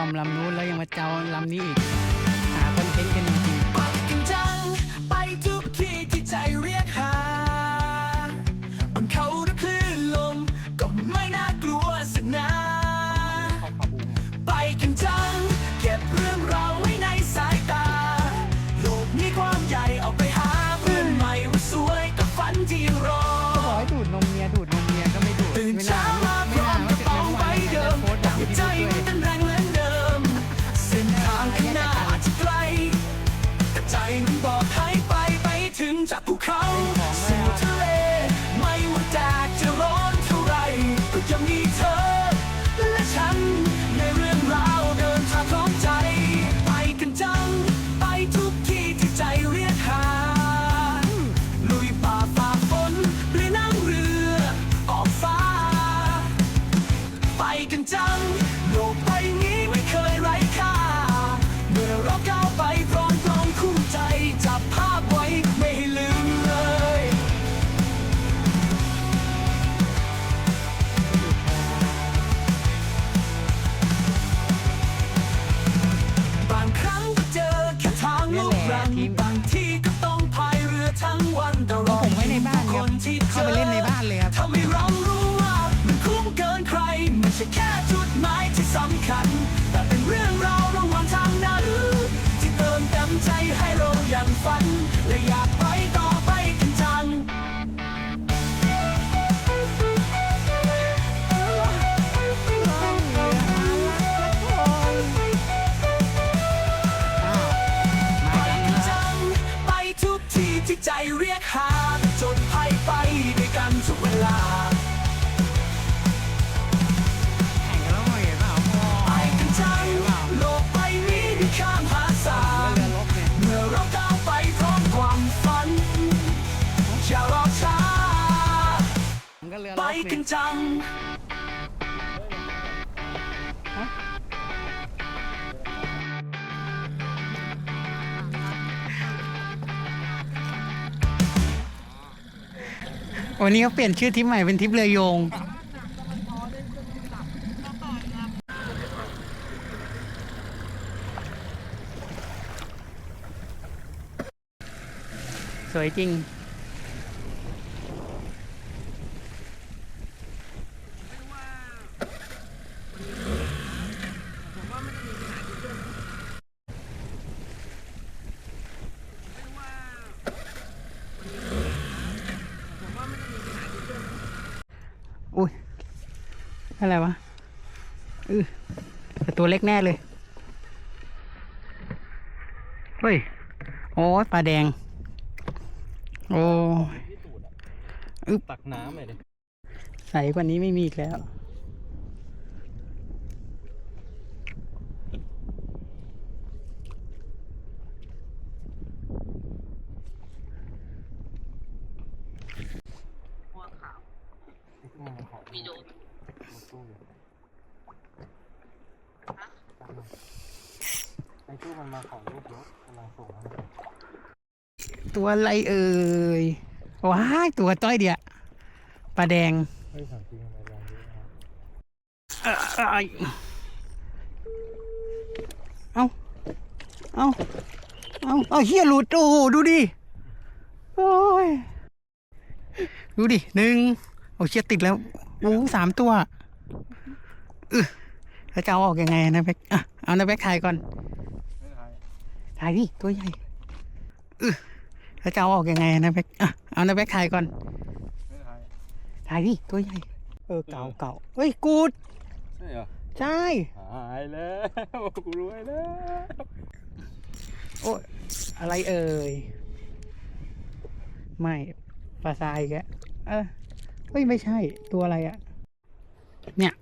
ซ่อมลำนู้นแล้วยังมาเจ้าลำนี้อีกหาคอนเทนต์กัน เข้าไปเล่นเลยครับทำให้เรารู้ว่ามันคุ้มเกินใครไม่ใช่แค่จุดหมายที่สำคัญ แต่เป็นเรื่องราว กันจังวันนี้เขาเปลี่ยนชื่อทริปใหม่เป็นทริปเรือโยง สวยจริง อะไรวะอือแต่ตัวเล็กแน่เลย เฮ้ย โอ้ยปลาแดง โอ้ยอึ๊บตักน้ำเลยดิใสกว่านี้ไม่มีอีกแล้ว มีโด ตู้อ้ตู้มันมาของลูกเยอะกำลังส่งมาตัวอะไรเอ่ยว้ายตัวต้อยเดียปลาแดงเฮ้ยถามจริงทำไมแรงเยอะนะเอ้ยเอาเอาเอาเอาเฮียหลุดโอ้โหดูดิโอ้ยดูดิหนึ่งโอ้เชียติดแล้วโอ้สามตัว แล้วจะเอาออกยังไงนะแบ็คอะเอานะแบ็คถ่ายก่อนไม่ได้ถ่ายดิตัวใหญ่เออแล้วจะเอาออกยังไงนะแบ็คอะเอานะแบ็คถ่ายก่อนไม่ได้ถ่ายดิตัวใหญ่ เออเก่าเก่าเฮ้ยกูดใช่เหรอใช่หายแล้วกูรวยแล้วโอ้ยอะไรเอ่ยไม่ปลาทรายแกแล้วเออเฮ้ยไม่ใช่ตัวอะไรอะเนี่ย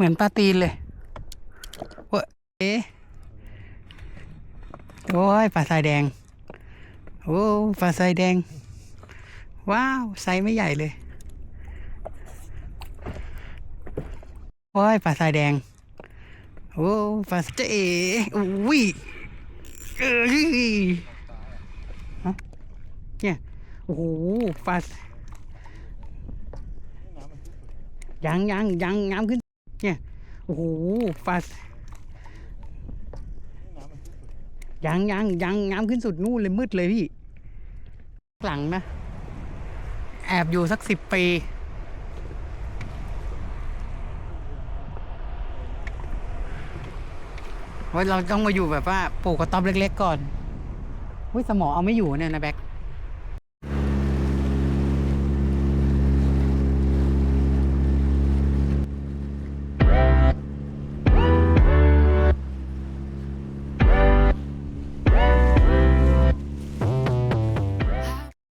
เหมือนปลาตีนเลยเว้ยโอ้ยปลาทรายแดง โอ้ปลาทรายแดง ว้าวไซส์ไม่ใหญ่เลยโอ้ยปลาทรายแดง โอ้ปลาเจ๊อุ้ยเอ้ยฮะเนี่ยโอ้โหปลายังยังยังงามขึ้น เนี่ย โอ้โหฟาสยังยังยังงามขึ้นสุดนู่นเลยมืดเลยพี่ หลังนะ แอบอยู่สักสิบปีว่าเราต้องมาอยู่แบบว่าปลูกกระต๊อบเล็ก ๆ ก่อนเฮ้ยสมอเอาไม่อยู่เนี่ยนะแบ็ค